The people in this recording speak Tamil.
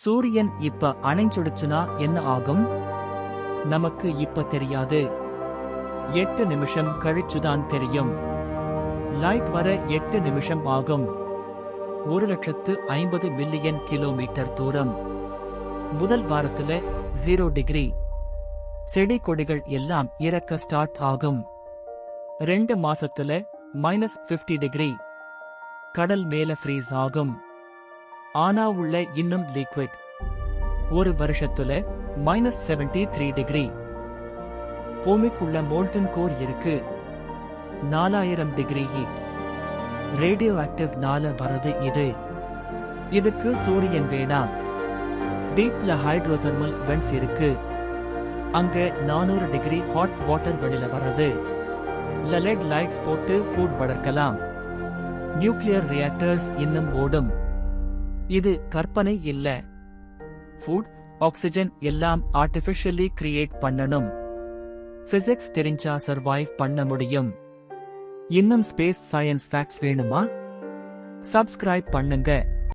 சூரியன் இப்ப அணைஞ்சுடுச்சுனா என்ன ஆகும்? நமக்கு இப்ப தெரியாது. எட்டு நிமிஷம் கழிச்சுதான் தெரியும். லைட் வர எட்டு நிமிஷம் ஆகும். ஒரு லட்சத்து ஐம்பது மில்லியன் கிலோமீட்டர் தூரம். முதல் வாரத்துல ஜீரோ டிகிரி செடி கொடிகள் எல்லாம் இறக்க ஸ்டார்ட் ஆகும். ரெண்டு மாசத்துல மைனஸ் 50 டிகிரி கடல் மேல ஃப்ரீஸ் ஆகும். ஆனா உள்ள இன்னும் லிக்விட் ஒரு வருஷத்துல மைனஸ் 73 த்ரீ டிகிரி பூமிக்குள்ள மோல்டன் கோர் இருக்கு. நாலாயிரம் டிகிரி ஹீட் ரேடியோ ஆக்டிவ் நால வரது இது. இதுக்கு சூரியன் வேணாம். டீப்ல ஹைட்ரோதர்மல் வென்ஸ் இருக்கு. அங்க நானூறு டிகிரி ஹாட் வாட்டர் வெளியில வர்றது. லெட் லைட்ஸ் போட்டு ஃபுட் வளர்க்கலாம். நியூக்ளியர் ரியாக்டர்ஸ் இன்னும் ஓடும். இது கற்பனை இல்ல. ஃபுட் ஆக்சிஜன் எல்லாம் ஆர்டிபிஷியலி கிரியேட் பண்ணணும். பிசிக்ஸ் தெரிஞ்சா சர்வைவ் பண்ண முடியும். இன்னும் ஸ்பேஸ் சயின்ஸ் ஃபேக்ட்ஸ் வேணுமா? சப்ஸ்கிரைப் பண்ணுங்க.